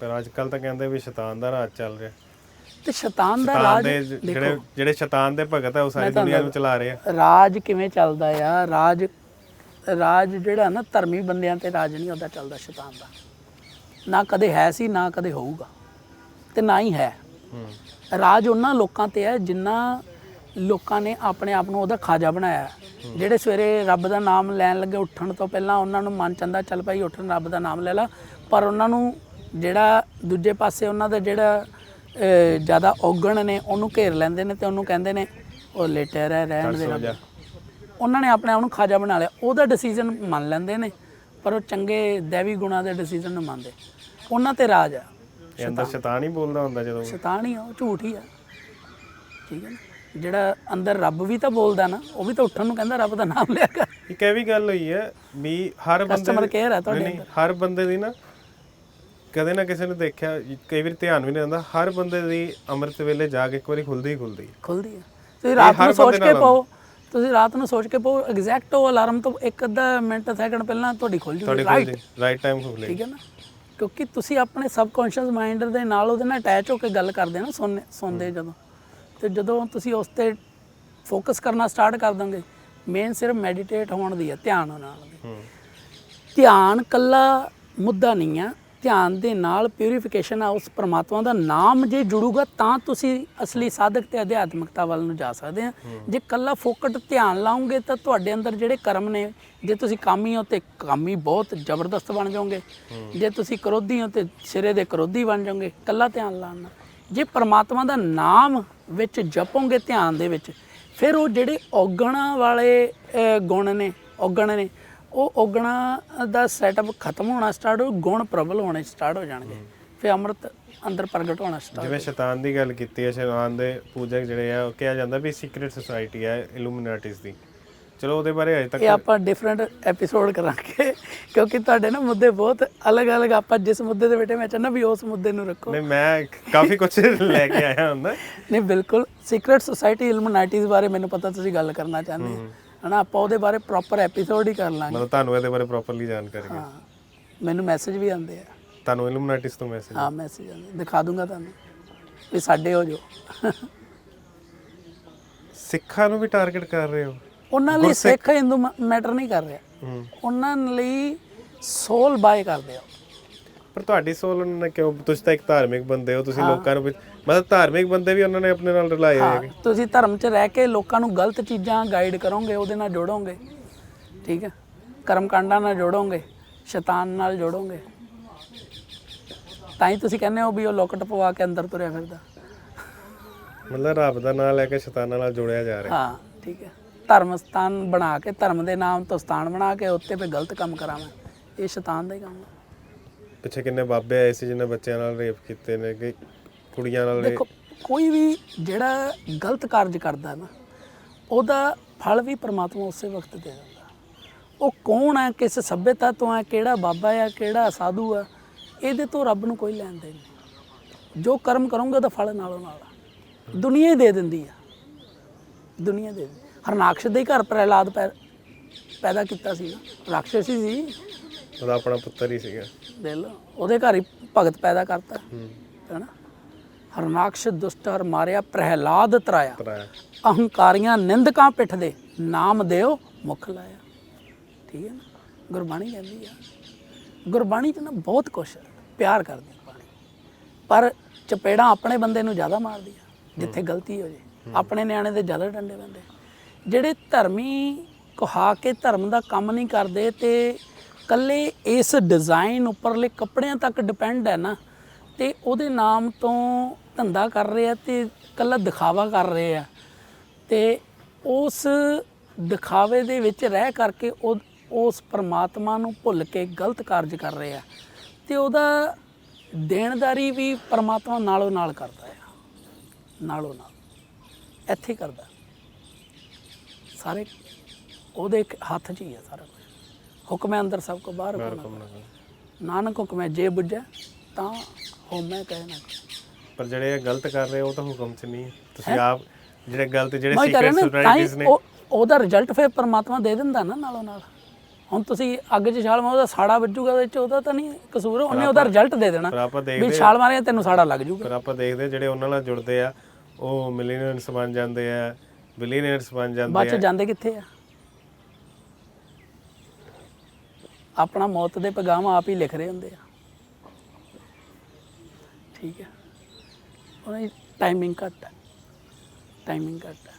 ਪਰ ਅੱਜ ਕੱਲ ਤਾਂ ਕਹਿੰਦੇ ਵੀ ਸ਼ੈਤਾਨ ਦਾ ਰਾਜ ਚੱਲ ਰਿਹਾ। ਤੇ ਸ਼ੈਤਾਨ ਦਾ ਰਾਜ ਜਿਹੜੇ ਜਿਹੜੇ ਸ਼ੈਤਾਨ ਦੇ ਭਗਤ ਆ ਉਹ ਸਾਰੀ ਦੁਨੀਆ ਨੂੰ ਚਲਾ ਰਹੇ ਆ। ਰਾਜ ਕਿਵੇਂ ਚੱਲਦਾ ਆ? ਰਾਜ ਰਾਜ ਜਿਹੜਾ ਨਾ ਧਰਮੀ ਬੰਦਿਆਂ ਤੇ ਰਾਜ ਨਹੀਂ ਹੁੰਦਾ ਚੱਲਦਾ ਸ਼ੈਤਾਨ ਦਾ। ਨਾ ਕਦੇ ਹੈ ਸੀ ਨਾ ਕਦੇ ਹੋਊਗਾ। ਤੇ ਨਾ ਹੀ ਹੈ। ਰਾਜ ਉਹਨਾਂ ਲੋਕਾਂ ਤੇ ਹੈ ਜਿਨ੍ਹਾਂ ਲੋਕਾਂ ਨੇ ਆਪਣੇ ਆਪ ਨੂੰ ਉਹਦਾ ਖਾਜਾ ਬਣਾਇਆ। ਜਿਹੜੇ ਸਵੇਰੇ ਰੱਬ ਦਾ ਨਾਮ ਲੈਣ ਲੱਗੇ ਉੱਠਣ ਤੋਂ ਪਹਿਲਾਂ ਉਹਨਾਂ ਨੂੰ ਮਨ ਚੰਦਾ ਚੱਲ ਭਾਈ ਉੱਠਣ ਰੱਬ ਦਾ ਨਾਮ ਲੈ ਲਾ। ਪਰ ਉਹਨਾਂ ਨੂੰ ਜਿਹੜਾ ਦੂਜੇ ਪਾਸੇ ਉਹਨਾਂ ਦਾ ਜਿਹੜਾ ਜ਼ਿਆਦਾ ਔਗਣ ਨੇ ਉਹਨੂੰ ਘੇਰ ਲੈਂਦੇ ਨੇ ਤੇ ਉਹਨੂੰ ਕਹਿੰਦੇ ਨੇ ਉਹ ਲੇਟਿਆ ਰਹਿ ਰਹਿਣ ਦੇ ਉਹਨਾਂ ਨੇ ਆਪਣੇ ਆਪ ਨੂੰ ਖਾਜਾ ਬਣਾ ਲਿਆ। ਉਹਦਾ ਡਿਸੀਜਨ ਮੰਨ ਲੈਂਦੇ ਨੇ ਪਰ ਉਹ ਚੰਗੇ ਦੇਵੀ ਗੁਣਾ ਦੇ ਡਿਸੀਜਨ ਨੂੰ ਮੰਨਦੇ। ਉਹਨਾਂ ਤੇ ਰਾਜ ਆ। ਇਹ ਅੰਦਰ ਸ਼ੈਤਾਨ ਹੀ ਬੋਲਦਾ ਹੁੰਦਾ ਜਦੋਂ। ਸ਼ੈਤਾਨ ਹੀ ਆ ਉਹ ਝੂਠ ਹੀ ਆ। ਠੀਕ ਹੈ ਨਾ? ਜਿਹੜਾ ਅੰਦਰ ਰੱਬ ਵੀ ਤਾਂ ਬੋਲਦਾ ਨਾ ਉਹ ਵੀ ਤਾਂ ਉੱਠਣ ਨੂੰ ਕਹਿੰਦਾ ਰੱਬ ਦਾ ਨਾਮ ਲਿਆ ਕਰ। ਇਹ ਵੀ ਗੱਲ ਹੋਈ ਹੈ ਵੀ ਬੰਦੇ ਆ ਤੁਹਾਡੇ ਹਰ ਬੰਦੇ ਦੀ ਨਾ ਕਦੇ ਨਾ ਕਿਸੇ ਨੇ ਦੇਖਿਆ ਕਈ ਵਾਰੀ ਧਿਆਨ ਵੀ ਨਹੀਂ ਆਉਂਦਾ ਹਰ ਬੰਦੇ ਦੀ ਅੰਮ੍ਰਿਤ ਵੇਲੇ ਜਾ ਕੇ ਇੱਕ ਵਾਰੀ ਖੁੱਲਦੀ ਹੀ ਖੁੱਲਦੀ ਹੈ। ਖੁੱਲਦੀ ਆ ਤੁਸੀਂ ਰਾਤ ਹਰ ਨੂੰ ਸੋਚ ਬੰਦੇ ਕੇ ਨਾਲ ਪਾਓ ਤੁਸੀਂ ਰਾਤ ਨੂੰ ਸੋਚ ਕੇ ਪਾਓ ਐਗਜ਼ੈਕਟ ਉਹ ਅਲਾਰਮ ਤੋਂ ਇੱਕ ਅੱਧਾ ਮਿੰਟ ਸੈਕਿੰਡ ਪਹਿਲਾਂ ਤੁਹਾਡੀ ਖੁੱਲ ਜੂਗੀ ਤੁਹਾਡੇ ਰਾਈਟ ਕੋਲ ਰਾਈਟ ਟਾਈਮ ਖੁੱਲੇ ਠੀਕ ਹੈ ਨਾ? ਕਿਉਂਕਿ ਤੁਸੀਂ ਆਪਣੇ ਸਬਕੌਂਸ਼ੀਅਸ ਮਾਈਂਡ ਦੇ ਨਾਲ ਉਹਦੇ ਨਾਲ ਅਟੈਚ ਹੋ ਕੇ ਗੱਲ ਕਰਦੇ ਨਾ ਸੁਣਨੇ ਸੁਣਦੇ ਜਦੋਂ। ਤੇ ਜਦੋਂ ਤੁਸੀਂ ਉਸ ਤੇ ਫੋਕਸ ਕਰਨਾ ਸਟਾਰਟ ਕਰ ਦੋਗੇ ਮੇਨ ਸਿਰਫ ਮੈਡੀਟੇਟ ਹੋਣ ਦੀ ਹੈ ਧਿਆਨ ਨਾਲ। ਦੀ ਹੂੰ। ਧਿਆਨ ਕੱਲਾ ਮੁੱਦਾ ਨਹੀਂ ਆ ਧਿਆਨ ਦੇ ਨਾਲ ਪਿਉਰੀਫਿਕੇਸ਼ਨ ਆ ਉਸ ਪ੍ਰਮਾਤਮਾ ਦਾ ਨਾਮ ਜੇ ਜੁੜੂਗਾ ਤਾਂ ਤੁਸੀਂ ਅਸਲੀ ਸਾਧਕ ਤੇ ਅਧਿਆਤਮਿਕਤਾ ਵੱਲ ਨੂੰ ਜਾ ਸਕਦੇ ਆ। ਜੇ ਕੱਲਾ ਫੋਕਟ ਧਿਆਨ ਲਾਉਂਗੇ ਤਾਂ ਤੁਹਾਡੇ ਅੰਦਰ ਜਿਹੜੇ ਕਰਮ ਨੇ ਜੇ ਤੁਸੀਂ ਕਾਮੀ ਹੋ ਤੇ ਕਾਮੀ ਬਹੁਤ ਜ਼ਬਰਦਸਤ ਬਣ ਜਾਓਗੇ। ਜੇ ਤੁਸੀਂ ਕਰੋਧੀ ਹੋ ਤੇ ਸਿਰੇ ਦੇ ਕਰੋਧੀ ਬਣ ਜਾਓਗੇ ਕੱਲਾ ਧਿਆਨ ਲਾਉਣ ਨਾਲ। ਜੇ ਪ੍ਰਮਾਤਮਾ ਦਾ ਨਾਮ ਵਿੱਚ ਜਪੋਗੇ ਧਿਆਨ ਦੇ ਵਿੱਚ ਫਿਰ ਉਹ ਜਿਹੜੇ ਔਗਣਾ ਵਾਲੇ ਗੁਣ ਨੇ ਔਗਣ ਨੇ ਉਹ ਔਗਣਾ ਦਾ ਸੈਟਅਪ ਖਤਮ ਹੋਣਾ ਸਟਾਰਟ ਹੋ ਗੁਣ ਪ੍ਰਬਲ ਹੋਣੇ ਸਟਾਰਟ ਹੋ ਜਾਣਗੇ। ਫਿਰ ਅੰਮ੍ਰਿਤ ਅੰਦਰ ਪ੍ਰਗਟ ਹੋਣਾ ਸਟਾਰਟ ਜਿਵੇਂ ਸ਼ੈਤਾਨ ਦੀ ਗੱਲ ਕੀਤੀ ਹੈ ਸ਼ੈਤਾਨ ਦੇ ਪੂਜਕ ਜਿਹੜੇ ਆ ਉਹ ਕਿਹਾ ਜਾਂਦਾ ਵੀ ਸੀਕ੍ਰੀਟ ਸੁਸਾਇਟੀ ਹੈ ਇਲੂਮੀਨਾਟਿਸ ਦੀ। ਚਲੋ ਉਹਦੇ ਬਾਰੇ ਅਜੇ ਤੱਕ ਇਹ ਆਪਾਂ ਡਿਫਰੈਂਟ ਐਪੀਸੋਡ ਕਰਾਂਗੇ ਕਿਉਂਕਿ ਤੁਹਾਡੇ ਨਾ ਮੁੱਦੇ ਬਹੁਤ ਅਲੱਗ-ਅਲੱਗ ਆਪਾਂ ਜਿਸ ਮੁੱਦੇ ਤੇ ਬੈਠੇ ਮੈਂ ਚਾਹੁੰਦਾ ਵੀ ਉਸ ਮੁੱਦੇ ਨੂੰ ਰੱਖੋ। ਨਹੀਂ ਮੈਂ ਕਾਫੀ ਕੁਝ ਲੈ ਕੇ ਆਇਆ ਹੁੰਦਾ। ਨਹੀਂ ਬਿਲਕੁਲ ਸੀਕ੍ਰੀਟ ਸੁਸਾਇਟੀ ਇਲਮਨਾਈਟੀਜ਼ ਬਾਰੇ ਮੈਨੂੰ ਪਤਾ ਤੁਸੀਂ ਗੱਲ ਕਰਨਾ ਚਾਹੁੰਦੇ ਹੋ। ਹਨਾ ਆਪਾਂ ਉਹਦੇ ਬਾਰੇ ਪ੍ਰੋਪਰ ਐਪੀਸੋਡ ਹੀ ਕਰ ਲਾਂਗੇ। ਮਤਲਬ ਤੁਹਾਨੂੰ ਇਹਦੇ ਬਾਰੇ ਪ੍ਰੋਪਰਲੀ ਜਾਣਕਾਰੀ ਹੈ। ਹਾਂ ਮੈਨੂੰ ਮੈਸੇਜ ਵੀ ਆਉਂਦੇ ਆ। ਤੁਹਾਨੂੰ ਇਲੂਮੀਨਾਟਿਸ ਤੋਂ ਮੈਸੇਜ ਹਾਂ ਮੈਸੇਜ ਆਉਂਦੇ ਦਿਖਾ ਦੂੰਗਾ ਤੁਹਾਨੂੰ ਵੀ ਸਾਡੇ ਹੋ ਜੋ। ਸਿੱਖਾਂ ਨੂੰ ਵੀ ਟਾਰਗੇਟ ਕਰ ਰਹੇ ਹੋ? ਉਹਨਾਂ ਲਈ ਸਿੱਖ ਹਿੰਦੂ ਮੈਟਰ ਨਹੀਂ ਕਰ ਰਿਹਾ। ਹੂੰ। ਉਹਨਾਂ ਲਈ ਸੋਲ ਬਾਏ ਕਰਦੇ ਆ। ਪਰ ਤੁਹਾਡੀ ਸੋਲ ਉਹਨਾਂ ਨੇ ਕਿਉਂ ਤੁਸੀਂ ਤਾਂ ਇੱਕ ਧਾਰਮਿਕ ਬੰਦੇ ਹੋ ਤੁਸੀਂ ਲੋਕਾਂ ਨੂੰ ਵੀ- ਮਤਲਬ ਧਾਰਮਿਕ ਬੰਦੇ ਵੀ ਉਹਨਾਂ ਨੇ ਆਪਣੇ ਨਾਲ ਰਲਾਏ ਹੋਏ ਤੁਸੀਂ ਧਰਮ 'ਚ ਰਹਿ ਕੇ ਲੋਕਾਂ ਨੂੰ ਗਲਤ ਚੀਜ਼ਾਂ ਗਾਈਡ ਕਰੋਗੇ ਉਹਦੇ ਨਾਲ ਜੋੜੋਗੇ। ਠੀਕ ਹੈ? ਕਰਮ ਕਾਂਡਾਂ ਨਾਲ ਜੋੜੋਗੇ ਸ਼ੈਤਾਨ ਨਾਲ ਜੋੜੋਗੇ। ਤਾਂ ਹੀ ਤੁਸੀਂ ਕਹਿੰਦੇ ਹੋ ਵੀ ਉਹ ਲੋਕਟ ਪਵਾ ਕੇ ਅੰਦਰ ਤੁਰਿਆ ਫਿਰਦਾ। ਮਤਲਬ ਰੱਬ ਦਾ ਨਾਮ ਲੈ ਕੇ ਸ਼ੈਤਾਨਾਂ ਨਾਲ ਜੋੜਿਆ ਜਾ ਰਿਹਾ। ਹਾਂ ਠੀਕ ਹੈ। ਧਰਮ ਸਥਾਨ ਬਣਾ ਕੇ ਧਰਮ ਦੇ ਨਾਮ ਤੋਂ ਸਥਾਨ ਬਣਾ ਕੇ ਉੱਤੇ ਤੇ ਗਲਤ ਕੰਮ ਕਰਾਵਾਂ। ਇਹ ਸ਼ੈਤਾਨ ਦਾ ਹੀ ਕੰਮ ਹੈ ਪਿੱਛੇ ਕਿੰਨੇ ਬਾਬੇ ਆਏ ਸੀ ਜਿਨ੍ਹਾਂ ਬੱਚਿਆਂ ਨਾਲ ਰੇਪ ਕੀਤੇ ਨੇ, ਕਿ ਕੁੜੀਆਂ ਨਾਲ ਦੇਖੋ, ਕੋਈ ਵੀ ਜਿਹੜਾ ਗਲਤ ਕਾਰਜ ਕਰਦਾ ਨਾ, ਉਹਦਾ ਫਲ ਵੀ ਪ੍ਰਮਾਤਮਾ ਉਸੇ ਵਕਤ ਦੇ ਦਿੰਦਾ। ਉਹ ਕੌਣ ਹੈ, ਕਿਸ ਸਭਿਅਤਾ ਤੋਂ ਹੈ, ਕਿਹੜਾ ਬਾਬਾ ਹੈ, ਕਿਹੜਾ ਸਾਧੂ ਹੈ, ਇਹਦੇ ਤੋਂ ਰੱਬ ਨੂੰ ਕੋਈ ਲੈਣ ਦੇਣ ਨਹੀਂ। ਜੋ ਕਰਮ ਕਰੋਗੇ ਉਹਦਾ ਫਲ ਨਾਲੋਂ ਨਾਲ ਦੁਨੀਆ ਹੀ ਦੇ ਦਿੰਦੀ ਆ। ਦੁਨੀਆ ਦੇ ਹਰਨਾਕਸ਼ ਦੇ ਘਰ ਪ੍ਰਹਿਲਾਦ ਪੈ- ਪੈਦਾ ਕੀਤਾ ਸੀ ਰਾਖਸ਼ ਹੀ ਸੀ। ਉਹਦਾ ਆਪਣਾ ਪੁੱਤਰ ਹੀ ਸੀਗਾ। ਦੇਖ ਲਓ ਉਹਦੇ ਘਰ ਹੀ ਭਗਤ ਪੈਦਾ ਕਰਤਾ। ਹੂੰ। ਹੈਨਾ? ਹਰਨਾਕਸ਼ ਦੁਸ਼ਟ ਹਰ ਮਾਰਿਆ ਪ੍ਰਹਿਲਾਦ ਤਰਾਇਆ। ਅਹੰਕਾਰੀਆਂ ਨਿੰਦਕਾਂ ਪਿੱਠ ਦੇ ਨਾਮ ਦਿਓ ਮੁਖ ਲਾਇਆ। ਠੀਕ ਹੈ ਨਾ? ਗੁਰਬਾਣੀ ਕਹਿੰਦੀ ਆ। ਗੁਰਬਾਣੀ ਚ ਨਾ ਬਹੁਤ ਕੁਛ ਹੈ ਪਿਆਰ ਕਰਦੀ ਬਾਣੀ। ਪਰ ਚਪੇੜਾਂ ਆਪਣੇ ਬੰਦੇ ਨੂੰ ਜ਼ਿਆਦਾ ਮਾਰਦੀ ਆ ਜਿੱਥੇ ਗਲਤੀ ਹੋ ਜੇ। ਆਪਣੇ ਨਿਆਣੇ ਦੇ ਜ਼ਿਆਦਾ ਡੰਡੇ ਪੈਂਦੇ ਜਿਹੜੇ ਧਰਮੀ ਕਹਾ ਕੇ ਧਰਮ ਦਾ ਕੰਮ ਨਹੀਂ ਕਰਦੇ ਤੇ ਕੱਲੇ ਇਸ ਡਿਜ਼ਾਈਨ ਉੱਪਰਲੇ ਕੱਪੜਿਆਂ ਤੱਕ ਡਿਪੈਂਡ ਹੈ ਨਾ, ਤੇ ਉਹਦੇ ਨਾਮ ਤੋਂ ਧੰਦਾ ਕਰ ਰਹੇ ਆ ਤੇ ਕੱਲਾ ਦਿਖਾਵਾ ਕਰ ਰਹੇ ਆ। ਤੇ ਉਸ ਦਿਖਾਵੇ ਦੇ ਵਿੱਚ ਰਹਿ ਕਰਕੇ ਉਹ, ਉਸ ਪਰਮਾਤਮਾ ਨੂੰ ਭੁੱਲ ਕੇ ਗਲਤ ਕਾਰਜ ਕਰ ਰਹੇ ਆ। ਤੇ ਉਹਦਾ ਦੇਣਦਾਰੀ ਵੀ ਪਰਮਾਤਮਾ ਨਾਲੋਂ ਨਾਲ ਕਰਦਾ ਆ। ਨਾਲੋਂ ਨਾਲ। ਇੱਥੇ ਕਰਦਾ। ਸਾਰੇ ਉਹਦੇ ਹੱਥ 'ਚ ਹੀ ਆ ਸਾਰਾ ਕੁਝ ਹੁਕਮ ਹੈ ਅੰਦਰ ਸਭ ਕੋ ਬਾਹਰ ਹੁਕਮ ਨਾ। ਨਾਨਕ ਹੁਕਮ ਹੈ ਜੇ ਬੁੱਝੈ ਤਾਂ ਹੋਮੈ ਕਹਿ ਨਾ ਪਰ ਜਿਹੜੇ ਇਹ ਗਲਤ ਕਰ ਰਹੇ ਉਹ ਤਾਂ ਹੁਕਮ 'ਚ ਨਹੀਂ ਹੈ। ਤੁਸੀਂ ਆਪ ਜਿਹੜੇ ਗਲਤ ਜਿਹੜੇ ਮੈਂ ਕਹਿ ਰਿਹਾ ਨਾ ਤਾਂ ਹੀ ਸੁਸਾਇਟੀਜ਼ ਨੇ। ਉਹ ਉਹਦਾ ਰਿਜ਼ਲਟ ਫਿਰ ਪਰਮਾਤਮਾ ਦੇ ਦਿੰਦਾ ਨਾ ਨਾਲੋਂ ਨਾਲ। ਹੁਣ ਤੁਸੀਂ ਅੱਗ 'ਚ ਛਾਲ ਮਾਰੋ ਉਹਦਾ ਸਾੜਾ ਵੱਜੂਗਾ ਉਹਦੇ 'ਚ ਉਹਦਾ ਤਾਂ ਨਹੀਂ ਕਸੂਰ। ਉਹਨੇ ਉਹਦਾ ਰਿਜ਼ਲਟ ਦੇ ਦੇਣਾ ਪਰ ਆਪਾਂ ਵੀ ਦੇਖਦੇ ਛਾਲ ਮਾਰਿਆ ਤੈਨੂੰ ਸਾੜਾ ਲੱਗ ਜੂਗਾ। ਪਰ ਆਪਾਂ ਦੇਖਦੇ ਜਿਹੜੇ ਉਹਨਾਂ ਨਾਲ ਜੁੜਦੇ ਆ ਉਹ ਮਿਲੀਨੀਅਰਸ ਬਣ ਜਾਂਦੇ ਆ ਬਿਲੀਨੀਅਰਸ ਬਣ ਬਾਅਦ ਜਾਂਦੇ ਚ ਆ। ਜਾਂਦੇ ਕਿੱਥੇ ਆ? ਆਪਣਾ ਮੌਤ ਦੇ ਪੈਗਾਮ ਆਪ ਹੀ ਲਿਖ ਰਹੇ ਹੁੰਦੇ ਆ। ਠੀਕ ਹੈ। ਉਹਨਾਂ ਦੀ ਟਾਈਮਿੰਗ ਘੱਟ ਹੈ। ਟਾਈਮਿੰਗ ਘੱਟ ਹੈ।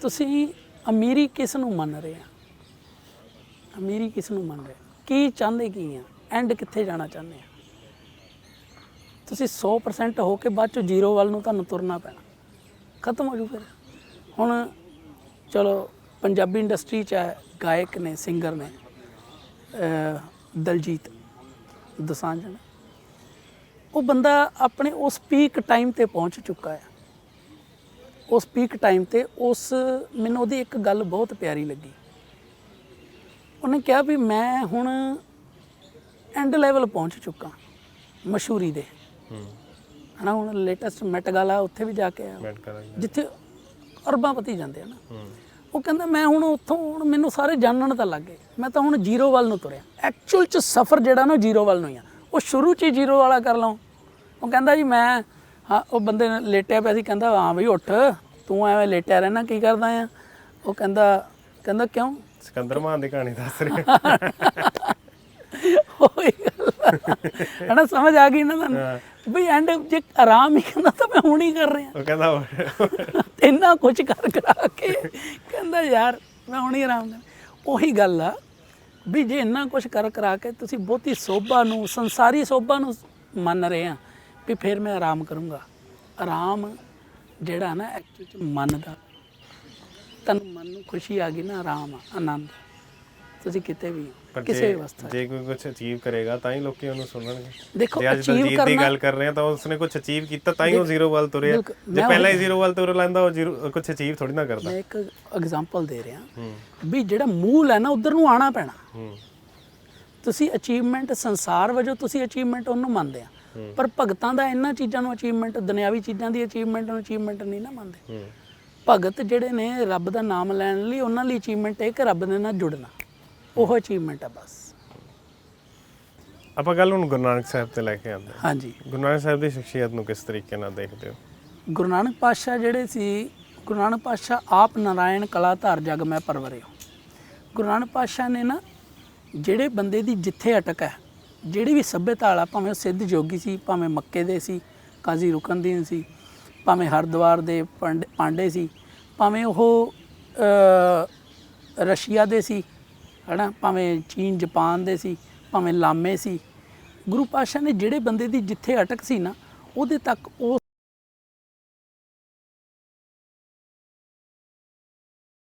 ਤੁਸੀਂ ਅਮੀਰੀ ਕਿਸ ਨੂੰ ਮੰਨ ਰਹੇ ਆ? ਅਮੀਰੀ ਕਿਸ ਨੂੰ ਮੰਨ ਰਹੇ ਕੀ ਚਾਹੁੰਦੇ ਕੀ ਆ? ਐਂਡ ਕਿੱਥੇ ਜਾਣਾ ਚਾਹੁੰਦੇ ਆ? ਤੁਸੀਂ 100% ਹੋ ਕੇ ਬਾਅਦ ਚ ਜ਼ੀਰੋ ਵੱਲ ਨੂੰ ਤੁਹਾਨੂੰ ਤੁਰਨਾ ਪੈਣਾ। ਖਤਮ ਹੋ ਜੂ ਫਿਰ। ਹੁਣ ਚਲੋ ਪੰਜਾਬੀ ਇੰਡਸਟਰੀ ਚ ਹੈ, ਗਾਇਕ ਨੇ ਸਿੰਗਰ ਨੇ। ਦਲਜੀਤ ਦੋਸਾਂਝ ਉਹ ਬੰਦਾ ਆਪਣੇ ਉਸ ਪੀਕ ਟਾਈਮ ਤੇ ਪਹੁੰਚ ਚੁੱਕਾ ਹੈ। ਉਸ ਪੀਕ ਟਾਈਮ ਤੇ ਉਸ ਮੈਨੂੰ ਉਹਦੀ ਇੱਕ ਗੱਲ ਬਹੁਤ ਪਿਆਰੀ ਲੱਗੀ। ਉਹਨੇ ਕਿਹਾ ਵੀ ਮੈਂ ਹੁਣ ਐਂਡ ਲੈਵਲ ਪਹੁੰਚ ਚੁੱਕਾ ਮਸ਼ਹੂਰੀ ਦੇ। ਹੂੰ। ਹਨਾ ਹੁਣ ਲੇਟੈਸਟ ਮੈਟ ਗਾਲਾ ਉੱਥੇ ਵੀ ਜਾ ਕੇ ਆਇਆ। ਜਿੱਥੇ ਅਰਬਾਂਪਤੀ ਜਾਂਦੇ ਆ ਨਾ। ਹੂੰ। ਉਹ ਕਹਿੰਦਾ ਮੈਂ ਹੁਣ ਉੱਥੋਂ ਹੁਣ ਮੈਨੂੰ ਸਾਰੇ ਜਾਣਨ ਤਾਂ ਲੱਗ ਗਏ। ਮੈਂ ਤਾਂ ਹੁਣ ਜ਼ੀਰੋ ਵੱਲ ਨੂੰ ਤੁਰਿਆ। ਐਕਚੁਅਲ ਚ ਸਫ਼ਰ ਜਿਹੜਾ ਨਾ ਜ਼ੀਰੋ ਵੱਲ ਨੂੰ ਹੀ ਆ। ਉਹ ਸ਼ੁਰੂ ਚ ਹੀ ਜ਼ੀਰੋ ਵਾਲਾ ਕਰ ਲਵਾਂ ਉਹ ਕਹਿੰਦਾ ਜੀ ਮੈਂ ਹਾਂ ਉਹ ਬੰਦੇ ਨੇ ਲੇਟਿਆ ਪਿਆ ਸੀ। ਕਹਿੰਦਾ ਹਾਂ ਬਈ ਉੱਠ। ਤੂੰ ਐਵੇਂ ਲੇਟਿਆ ਰਹਿਣਾ ਕੀ ਕਰਦਾ ਆ? ਉਹ ਕਹਿੰਦਾ ਕਹਿੰਦਾ ਕਿਉਂ? ਸਿਕੰਦਰ ਮਾਨ ਦੀ ਕਹਾਣੀ ਦੱਸ ਰਹੇ। ਆ। ਹਨਾ ਸਮਝ ਆ ਗਈ ਨਾ ਤੁਹਾਨੂੰ? ਬਈ ਐਂਡ ਜੇ ਆਰਾਮ ਹੀ ਕਹਿੰਦਾ ਤਾਂ ਮੈਂ ਹੁਣ ਹੀ ਕਰ ਰਿਹਾ। ਉਹ ਕਹਿੰਦਾ ਇੰਨਾ ਕੁਝ ਕਰ ਕਰਾ ਕੇ ਕਹਿੰਦਾ, ਯਾਰ, ਮੈਂ ਹੁਣ ਹੀ ਆਰਾਮ ਕਰ ਉਹੀ ਗੱਲ ਆ ਵੀ ਜੇ ਇੰਨਾ ਕੁਝ ਕਰ ਕਰਾ ਕੇ ਤੁਸੀਂ ਬਹੁਤੀ ਸੋਭਾ ਨੂੰ, ਸੰਸਾਰੀ ਸੋਭਾ ਨੂੰ ਮੰਨ ਰਹੇ ਆ, ਵੀ ਫਿਰ ਮੈਂ ਆਰਾਮ ਕਰੂੰਗਾ। ਆਰਾਮ ਜਿਹੜਾ ਨਾ ਐਕਚੁਅਲ ਚ ਮਨ ਦਾ ਤੁਹਾਨੂੰ ਮਨ ਨੂੰ ਖੁਸ਼ੀ ਆ ਗਈ ਨਾ, ਆਰਾਮ ਆ ਆਨੰਦ। ਤੁਸੀਂ ਕਿਤੇ ਵੀ ਹੋ, ਪਰ ਕਿਸੇ ਜੇ ਅਵਸਥਾ 'ਚ। ਜੇ ਕੋਈ ਕੁਝ ਅਚੀਵ ਕਰੇਗਾ ਤਾਂ ਹੀ ਲੋਕੀ ਉਹਨੂੰ ਸੁਣਨਗੇ। ਦੇਖੋ ਜੇ ਅੱਜ ਅਚੀਵ ਦਲਜੀਤ ਦੀ ਕਰਨਾ ਗੱਲ ਕਰ ਰਹੇ ਆ ਤਾਂ ਉਸਨੇ ਕੁਝ ਅਚੀਵ ਕੀਤਾ ਤਾਂ ਹੀ ਉਹ ਜ਼ੀਰੋ ਵੱਲ ਤੁਰਿਆ। ਬਿਲਕੁਲ। ਜੇ ਮੈਂ ਪਹਿਲਾਂ ਹੀ ਜ਼ੀਰੋ ਵੱਲ ਤੁਰ ਲੈਂਦਾ ਉਹ ਜ਼ੀਰੋ ਕੁਝ ਅਚੀਵ ਥੋੜੀ ਨਾ ਕਰਦਾ। ਮੈਂ ਇੱਕ ਐਗਜ਼ਾਮਪਲ ਦੇ ਰਿਹਾ। ਵੀ ਜਿਹੜਾ ਮੂਲ ਹੈ ਨਾ ਉਧਰ ਨੂੰ ਆਣਾ ਪੈਣਾ। ਹੂੰ। ਤੁਸੀਂ ਅਚੀਵਮੈਂਟ ਸੰਸਾਰ ਵਜੋਂ ਤੁਸੀਂ ਅਚੀਵਮੈਂਟ ਉਹਨੂੰ ਮੰਨਦੇ ਆ। ਪਰ ਭਗਤਾਂ ਦਾ ਇਹਨਾਂ ਚੀਜ਼ਾਂ ਨੂੰ ਅਚੀਵਮੈਂਟ ਦੁਨਿਆਵੀ ਚੀਜ਼ਾਂ ਦੀ ਅਚੀਵਮੈਂਟ ਨੂੰ ਅਚੀਵਮੈਂਟ ਨਹੀਂ ਨਾ ਮੰਨਦੇ। ਹੂੰ। ਭਗਤ ਜਿਹੜੇ ਨੇ ਰੱਬ ਦਾ ਨਾਮ ਲੈਣ ਲਈ ਉਹਨਾਂ ਲਈ ਅਚੀਵਮੈਂਟ ਹੈ ਕਿ ਰੱਬ ਦੇ ਨਾਲ ਜੁੜਨਾ। ਉਹ ਅਚੀਵਮੈਂਟ ਆ ਬਸ। ਆਪਾਂ ਗੱਲ ਹੁਣ ਗੁਰੂ ਨਾਨਕ ਸਾਹਿਬ ਤੇ ਲੈ ਕੇ ਆਉਂਦੇ ਹਾਂ। ਹਾਂਜੀ। ਗੁਰੂ ਨਾਨਕ ਸਾਹਿਬ ਦੀ ਸ਼ਖਸੀਅਤ ਨੂੰ ਕਿਸ ਤਰੀਕੇ ਨਾਲ ਦੇਖਦੇ ਹੋ? ਗੁਰੂ ਨਾਨਕ ਪਾਤਸ਼ਾਹ ਜਿਹੜੇ ਸੀ ਗੁਰੂ ਨਾਨਕ ਪਾਤਸ਼ਾਹ ਆਪ ਨਾਰਾਇਣ ਕਲਾ ਧਾਰ ਜਗ ਮੈਂ ਪਰਵਰਿਓ ਗੁਰੂ ਨਾਨਕ ਪਾਤਸ਼ਾਹ ਨੇ ਨਾ ਜਿਹੜੇ ਬੰਦੇ ਦੀ ਜਿੱਥੇ ਅਟਕ ਹੈ ਜਿਹੜੀ ਵੀ ਸੱਭਿਅਤਾ ਵਾਲਾ ਭਾਵੇਂ ਉਹ ਸਿੱਧ ਜੋਗੀ ਸੀ ਭਾਵੇਂ ਮੱਕੇ ਦੇ ਸੀ ਕਾਜ਼ੀ ਰੁਕਨਦੀਨ ਸੀ ਭਾਵੇਂ ਹਰਦੁਆਰ ਦੇ ਪੰਡ- ਪਾਂਡੇ ਸੀ ਭਾਵੇਂ ਉਹ ਅ, ਰਸ਼ੀਆ ਦੇ ਸੀ ਹਨਾ, ਭਾਵੇਂ ਚੀਨ, ਜਾਪਾਨ ਦੇ ਸੀ, ਭਾਵੇਂ ਲਾਮੇ ਸੀ। ਗੁਰੂ ਪਾਤਸ਼ਾਹ ਨੇ ਜਿਹੜੇ ਬੰਦੇ ਦੀ ਜਿੱਥੇ ਅਟਕ ਸੀ ਨਾ, ਉਹਦੇ ਤੱਕ ਉਹ